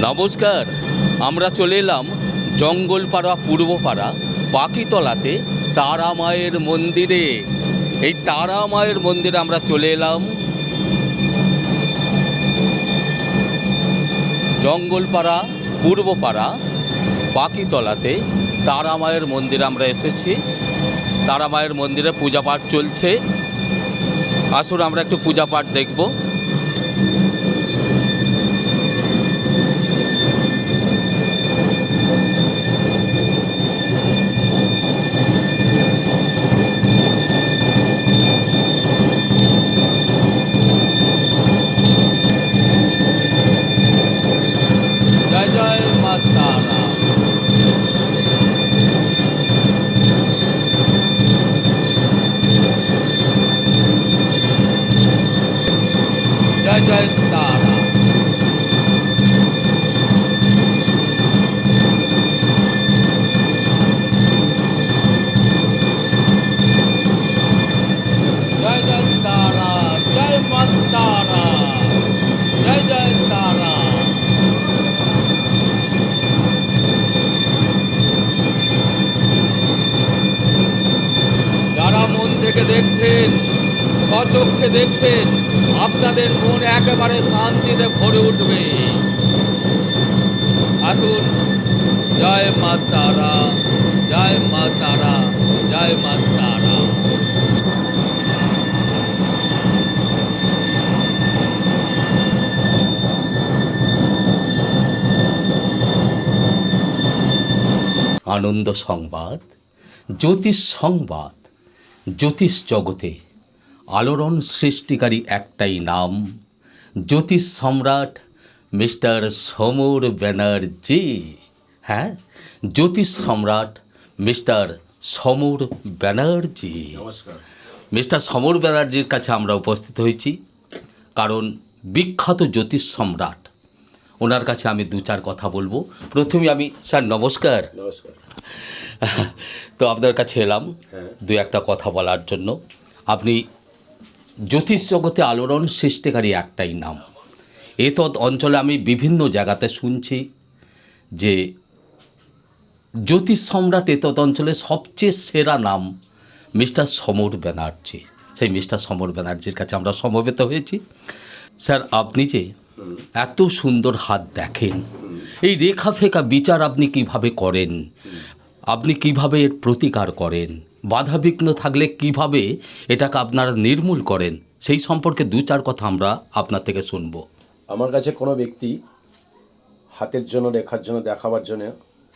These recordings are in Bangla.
নমস্কার, আমরা চলে এলাম জঙ্গলপাড়া, পূর্বপাড়া, পাখিতলাতে তারা মায়ের মন্দিরে। এই তারা মায়ের মন্দিরে আমরা চলে এলাম। জঙ্গলপাড়া, পূর্বপাড়া, পাখিতলাতে তারা মায়ের মন্দিরে আমরা এসেছি। তারা মায়ের মন্দিরে পূজা পাঠ চলছে। আসুন আমরা একটু পূজা পাঠ দেখব। দেখছেন, সচক্ষে দেখছেন, আপনাদের মন একেবারে শান্তিতে ভরে উঠবে। আসুন, জয় মা তারা, জয় মা তারা, জয় মা তারা। আনন্দ সংবাদ, জ্যোতিষ সংবাদ জ্যোতিষ জগতে আলোড়ন সৃষ্টিকারী একটাই নাম। জ্যোতিষ সম্রাট মিস্টার সমর ব্যানার্জি। হ্যাঁ জ্যোতিষ সম্রাট মিস্টার সমর ব্যানার্জি। মিস্টার সমর ব্যানার্জির কাছে আমরা উপস্থিত হয়েছি কারণ বিখ্যাত জ্যোতিষ সম্রাট ওনার কাছে আমি দু চার কথা বলব। প্রথমে আমি স্যার নমস্কার। নমস্কার। তো আপনার কাছে এলাম। হ্যাঁ। দু একটা কথা বলার জন্য। আপনি জ্যোতিষ জগতে আলোড়ন সৃষ্টিকারী একটাই নাম। এ এতদ অঞ্চলে আমি বিভিন্ন জায়গাতে শুনছি যে জ্যোতিষ সম্রাট এ এতদ অঞ্চলে সবচেয়ে সেরা নাম মিস্টার সমর ব্যানার্জি। সেই মিস্টার সমর ব্যানার্জির কাছে আমরা সমবেত হয়েছি। স্যার আপনি যে এত সুন্দর হাত দেখেন। এই রেখা ফেকা বিচার আপনি কীভাবে করেন? আপনি কীভাবে এর প্রতিকার করেন? বাধাবিঘ্ন থাকলে কীভাবে এটাকে আপনারা নির্মূল করেন? সেই সম্পর্কে দু চার কথা আমরা আপনার থেকে শুনব। আমার কাছে কোনো ব্যক্তি হাতের জন্য, রেখার জন্য, দেখাবার জন্য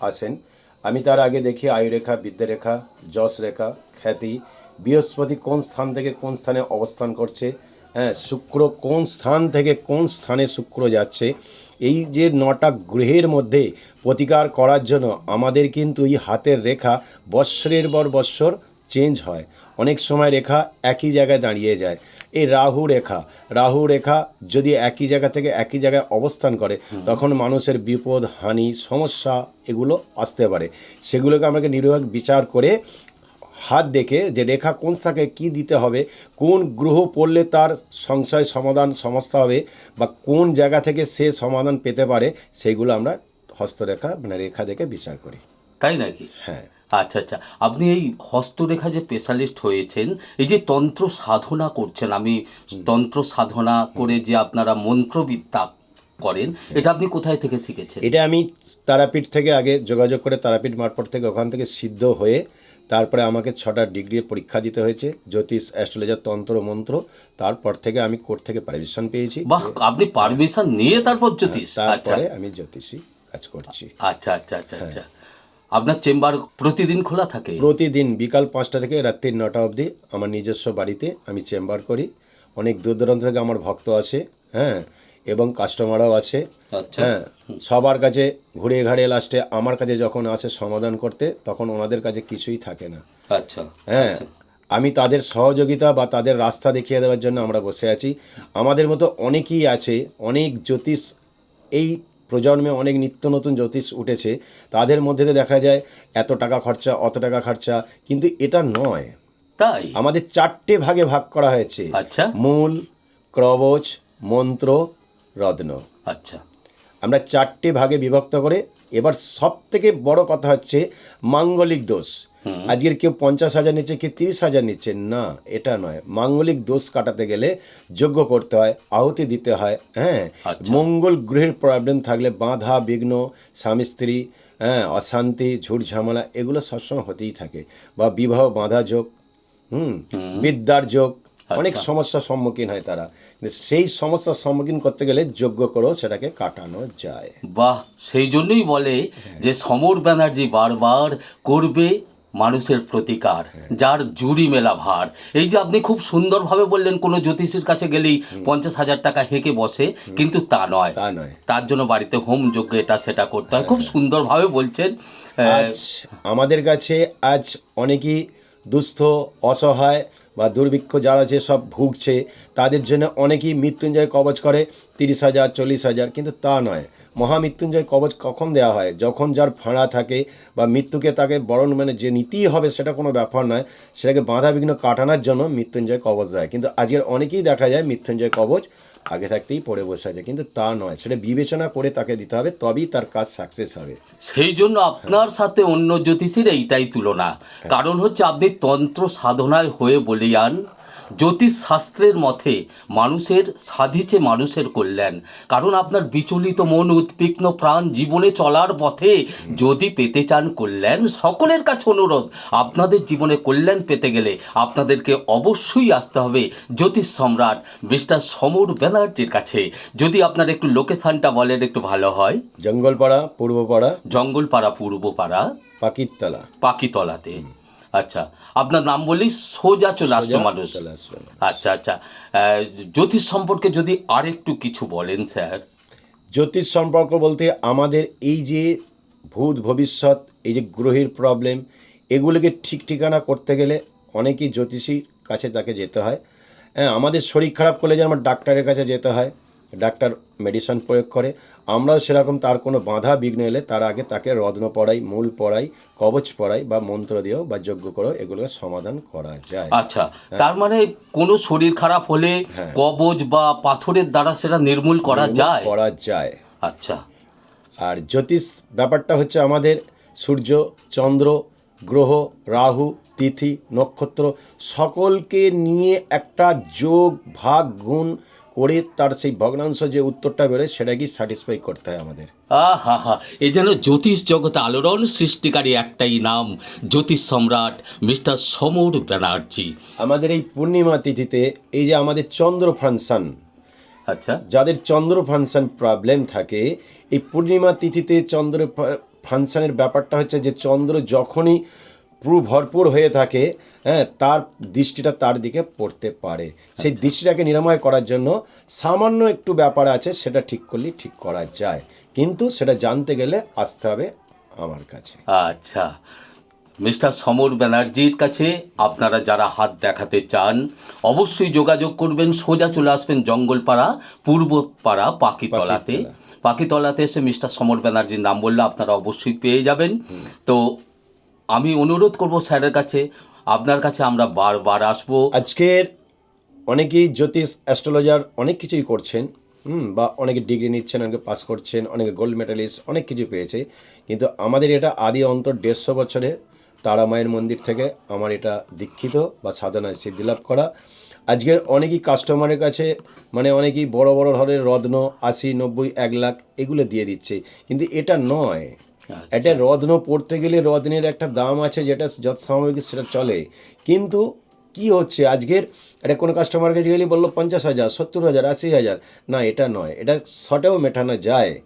আসেন। আমি তার আগে দেখি আয়ুরেখা, বিদ্যারেখা যশ রেখা খ্যাতি, বৃহস্পতি কোন স্থান থেকে কোন স্থানে অবস্থান করছে হ্যাঁ শুক্র কোন স্থান থেকে কোন স্থানে শুক্র যাচ্ছে এই যে নটা গ্রহের মধ্যে প্রতিকার করার জন্য আমাদের কিন্তু এই হাতের রেখা বৎসরের পর বৎসর চেঞ্জ হয়। অনেক সময় রেখা একই জায়গায় দাঁড়িয়ে যায়। এই রাহু রেখা রাহু রেখা যদি একই জায়গা থেকে একই জায়গায় অবস্থান করে তখন মানুষের বিপদ হানি সমস্যা এগুলো আসতে পারে। সেগুলোকে আমাকে নির্বাক বিচার করে হাত দেখে যে রেখা কোন স্থানে কী দিতে হবে কোন গ্রহ পড়লে তার সংশয় সমাধান সমস্যা হবে বা কোন জায়গা থেকে সে সমাধান পেতে পারে সেইগুলো আমরা হস্তরেখা মানে রেখা দেখে বিচার করি। তাই নাকি? হ্যাঁ। আচ্ছা আচ্ছা। আপনি এই হস্তরেখা যে স্পেশালিস্ট হয়েছেন এই যে তন্ত্র সাধনা করছেন আমি তন্ত্র সাধনা করে যে আপনারা মন্ত্রবিদ্যা করেন এটা আপনি কোথায় থেকে শিখেছেন? এটা আমি তারাপীঠ থেকে আগে যোগাযোগ করে তারাপীঠ মারপট থেকে ওখান থেকে সিদ্ধ হয়ে তারপরে আমাকে ছটা ডিগ্রি পরীক্ষা দিতে হয়েছে জ্যোতিষ অ্যাস্ট্রোলজার তন্ত্র মন্ত্র। তারপর থেকে আমি কোর্ট থেকে পারমিশন পেয়েছি। বাহ আপনি পারমিশন নিয়ে তারপর জ্যোতিষ? আচ্ছা। তারপরে আমি জ্যোতিষী কাজ করছি। আচ্ছা আচ্ছা আচ্ছা আচ্ছা। আপনার চেম্বার প্রতিদিন খোলা থাকে? প্রতিদিন বিকাল পাঁচটা থেকে রাত্রি নটা অবধি আমার নিজস্ব বাড়িতে আমি চেম্বার করি। অনেক দূর দূরান্ত থেকে আমার ভক্ত আসে হ্যাঁ। এবং কাস্টমারও আছে। আচ্ছা। হ্যাঁ সবার কাছে ঘুরে ঘাড়ে লাস্টে আমার কাছে যখন আসে সমাধান করতে তখন ওনাদের কাছে কিছুই থাকে না। আচ্ছা হ্যাঁ আমি তাদের সহযোগিতা বা তাদের রাস্তা দেখিয়ে দেওয়ার জন্য আমরা বসে আছি। আমাদের মতো অনেকেই আছে অনেক জ্যোতিষ এই প্রজন্মে অনেক নিত্য নতুন জ্যোতিষ উঠেছে। তাদের মধ্যে দেখা যায় এত টাকা খরচা অত টাকা খরচা কিন্তু এটা নয়। তাই? আমাদের চারটে ভাগে ভাগ করা হয়েছে। আচ্ছা। মূল ক্রবচ মন্ত্র রত্ন। আচ্ছা। আমরা চারটে ভাগে বিভক্ত করে এবার সব থেকে বড় কথা হচ্ছে মাঙ্গলিক দোষ। আজকের কেউ পঞ্চাশ হাজার নিচ্ছে কেউ তিরিশ হাজার নিচ্ছে? না এটা নয়। মাঙ্গলিক দোষ কাটাতে গেলে যজ্ঞ করতে হয় আহুতি দিতে হয় হ্যাঁ? আচ্ছা। মঙ্গল গ্রহের প্রবলেম থাকলে বাঁধা বিঘ্ন স্বামী স্ত্রী হ্যাঁ অশান্তি ঝুট ঝামেলা এগুলো সবসময় হতেই থাকে। বা বিবাহ বাঁধা যোগ হুম। বিদ্যার যোগ অনেক সমস্যার সম্মুখীন হয় তারা। সেই সমস্যার সম্মুখীন করতে গেলে যোগ্য করেও সেটাকে কাটানো যায়। বাহ সেই জন্যই বলে যে সমর ব্যানার্জি বারবার করবে মানুষের প্রতিকার যার জুড়ি মেলা ভার। এই যে আপনি খুব সুন্দরভাবে বললেন কোনো জ্যোতিষীর কাছে গেলেই পঞ্চাশ হাজার টাকা হেঁকে বসে কিন্তু তা নয়। তা নয়। তার জন্য বাড়িতে হোম যোগ্য এটা সেটা করতে হয়। খুব সুন্দরভাবে বলছেন আমাদের কাছে আজ অনেকেই দুস্থ, অসহায় বা দুর্ভিক্ষ যারা আছে সব ভুগছে, তাদের জন্য অনেকেই মৃত্যুঞ্জয় কবচ করে, তিরিশ হাজার, চল্লিশ হাজার, কিন্তু তা নয়। মহামৃত্যুঞ্জয় কবচ কখন দেওয়া হয়? যখন যার ফাঁড়া থাকে বা মৃত্যুকে তাকে বরণ মানে যে নিতেই হবে সেটা কোনো ব্যাপার নয়, সেটাকে বাধা বিঘ্ন কাটানোর জন্য মৃত্যুঞ্জয় কবচ দেয়। কিন্তু আজকের অনেকেই দেখা যায় মৃত্যুঞ্জয় কবচ আগে থাকতেই পরে বসে আছে কিন্তু তা নয়। সেটা বিবেচনা করে তাকে দিতে হবে তবেই তার কাজ সাকসেস হবে। সেই জন্য আপনার সাথে অন্য জ্যোতিষীর এইটাই তুলনা। কারণ হচ্ছে আপনি তন্ত্র সাধনায় হয়ে বলিয়ান জ্যোতিষ শাস্ত্রের মতে মানুষের সাধিছে মানুষের কল্যাণ। কারণ আপনার বিচলিত মন উদ্বিগ্ন প্রাণ জীবনে চলার পথে যদি পেতে চান কল্যাণ সকলের কাছে অনুরোধ আপনাদের জীবনে কল্যাণ পেতে গেলে আপনাদেরকে অবশ্যই আসতে হবে জ্যোতিষ সম্রাট মিস্টার সমর ব্যানার্জির কাছে। যদি আপনার একটু লোকেশনটা বলেন একটু ভালো হয়। জঙ্গলপাড়া পূর্বপাড়া। জঙ্গলপাড়া পূর্বপাড়া। পাকিরতলা পাকিতলাতে। আচ্ছা আপনার নাম বললেই সোজা চলে আসলো মানুষ। আসবে। আচ্ছা আচ্ছা জ্যোতিষ সম্পর্কে যদি আর একটু কিছু বলেন স্যার। জ্যোতিষ সম্পর্ক বলতে আমাদের এই যে ভূত ভবিষ্যৎ এই যে গ্রহের প্রবলেম এগুলোকে ঠিক ঠিকানা করতে গেলে অনেকেই জ্যোতিষীর কাছে তাকে যেতে হয়। হ্যাঁ আমাদের শরীর খারাপ করলে আমার ডাক্তারের কাছে যেতে হয়। ডাক্তার মেডিসিন প্রয়োগ করে। আমরাও সেরকম তার কোনো বাধা বিঘ্ন এলে তার আগে তাকে রত্ন পড়াই মূল পড়াই কবচ পড়াই বা মন্ত্র দিয়েও বা যজ্ঞ করেও এগুলোকে সমাধান করা যায়। আচ্ছা তার মানে কোনো শরীর খারাপ হলে হ্যাঁ। কবজ বা পাথরের দ্বারা সেটা নির্মূল করা যায়? করা যায়। আচ্ছা। আর জ্যোতিষ ব্যাপারটা হচ্ছে আমাদের সূর্য চন্দ্র গ্রহ রাহু তিথি নক্ষত্র সকলকে নিয়ে একটা যোগ ভাগ গুণ করে তার সেই ভগ্নাংশ যে উত্তরটা বেরোয় সেটাকেই স্যাটিসফাই করতে হয় আমাদের? আহা হা এ যেন জ্যোতিষ জগতে আলোড়ন সৃষ্টিকারী একটাই নাম জ্যোতিষ সম্রাট মিস্টার সমর ব্যানার্জি। আমাদের এই পূর্ণিমা তিথিতে এই যে আমাদের চন্দ্র ফাংশন আচ্ছা। যাদের চন্দ্র ফাংশন প্রবলেম থাকে এই পূর্ণিমা তিথিতে চন্দ্র ফাংশনের ব্যাপারটা হচ্ছে যে চন্দ্র যখনই ভরপুর হয়ে থাকে হ্যাঁ তার দৃষ্টিটা তার দিকে পড়তে পারে। সেই দৃষ্টিটাকে নিরাময় করার জন্য সামান্য একটু ব্যাপার আছে সেটা ঠিক করলেই ঠিক করা যায়। কিন্তু সেটা জানতে গেলে আসতে হবে আমার কাছে। আচ্ছা। মিস্টার সমর ব্যানার্জির কাছে আপনারা যারা হাত দেখাতে চান অবশ্যই যোগাযোগ করবেন সোজা চলে আসবেন জঙ্গলপাড়া পূর্বপাড়া পাকিতলাতে। পাকিতলাতে এসে মিস্টার সমর ব্যানার্জির নাম বললে আপনারা অবশ্যই পেয়ে যাবেন। তো আমি অনুরোধ করব স্যারের কাছে, আপনার কাছে আমরা বারবার আসব। আজকের অনেকেই জ্যোতিষ অ্যাস্ট্রোলজার অনেক কিছুই করছেন, হুম, বা অনেকে ডিগ্রি নিচ্ছেন, অনেকে পাস করছেন, অনেকে গোল্ড মেডালিস্ট, অনেক কিছু পেয়েছে। কিন্তু আমাদের এটা আদি অন্তর দেড়শো বছরের তারা মায়ের মন্দির থেকে আমার এটা দীক্ষিত বা সাধনায় সিদ্ধিলাভ করা। আজকের অনেকেই কাস্টমারের কাছে মানে অনেকেই বড় বড় ধরনের রত্ন আশি, নব্বই, এক লাখ, এগুলো দিয়ে দিচ্ছে। কিন্তু এটা নয়। এটা রত্ন পড়তে গেলে রত্নের একটা দাম আছে যেটা যত সাময়িক সেটা চলে। কিন্তু কি হচ্ছে? আজকের এটা কোনো কাস্টমার কাছে গেলে বলল পঞ্চাশ হাজার, সত্তর হাজার, আশি হাজার। না, এটা নয়। এটা শটেও মেটানো যায়।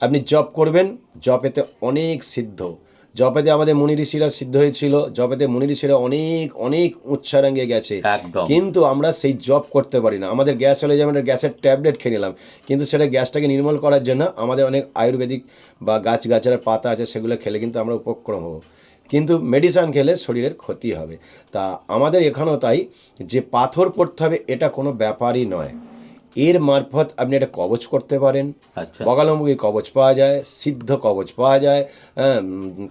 আপনি জব করবেন জবেতে অনেক সিদ্ধ। জবেতে আমাদের মুনি ঋষিরা সিদ্ধ হয়েছিল জবেতে মুনি ঋষিরা অনেক অনেক উচ্চারাঙ্গে গেছে। কিন্তু আমরা সেই জব করতে পারি না। আমাদের গ্যাস হলে যেমন গ্যাসের ট্যাবলেট খেয়ে নিলাম। কিন্তু সেটা গ্যাসটাকে নির্মূল করার জন্য আমাদের অনেক আয়ুর্বেদিক বা গাছ গাছের পাতা আছে সেগুলো খেলে কিন্তু আমরা উপক্রম হব। কিন্তু মেডিসিন খেলে শরীরের ক্ষতি হবে। তা আমাদের এখানেও তাই যে পাথর পড়তে হবে এটা কোনো ব্যাপারই নয়। এর মারফত আপনি একটা কবচ করতে পারেন। আচ্ছা। বগালমুখী কবচ পাওয়া যায় সিদ্ধ কবচ পাওয়া যায় হ্যাঁ,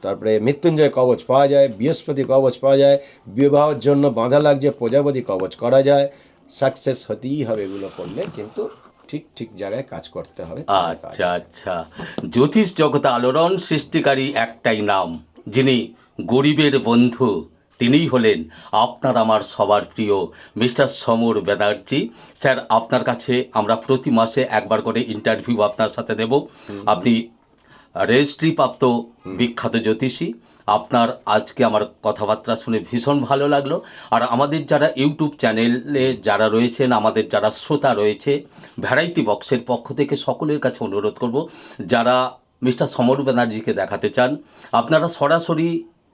তারপরে মৃত্যুঞ্জয় কবচ পাওয়া যায় বৃহস্পতি কবচ পাওয়া যায় বিবাহের জন্য বাঁধা লাগছে প্রজাপতি কবচ করা যায়। সাকসেস হতেই হবে এগুলো করলে কিন্তু ঠিক ঠিক জায়গায় কাজ করতে হবে। আচ্ছা আচ্ছা। জ্যোতিষ জগতে আলোড়ন সৃষ্টিকারী একটাই নাম যিনি গরিবের বন্ধু। তিনিই হলেন আপনার আমার সবার প্রিয় মিস্টার সমর ব্যানার্জি। স্যার আপনার কাছে আমরা প্রতি মাসে একবার করে ইন্টারভিউ আপনার সাথে দেব। আপনি রেজিস্ট্রিপ্রাপ্ত বিখ্যাত জ্যোতিষী। আপনার আজকে আমার কথাবার্তা শুনে ভীষণ ভালো লাগল। আর আমাদের যারা ইউটিউব চ্যানেলে যারা রয়েছেন আমাদের যারা শ্রোতা রয়েছে ভ্যারাইটি বক্সের পক্ষ থেকে সকলের কাছে অনুরোধ করব যারা মিস্টার সমর ব্যানার্জিকে দেখাতে চান আপনারা সরাসরি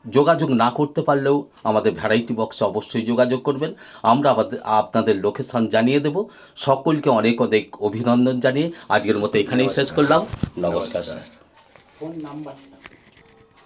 যোগাযোগ না করতে পারলেও আমাদের ভ্যারাইটি বক্সে অবশ্যই যোগাযোগ করবেন। আমরা আমাদের আপনাদের লোকেশন জানিয়ে দেব। সকলকে অনেক অনেক অভিনন্দন জানিয়ে আজকের মতো এখানেই শেষ করলাম। নমস্কার। Sir phone number.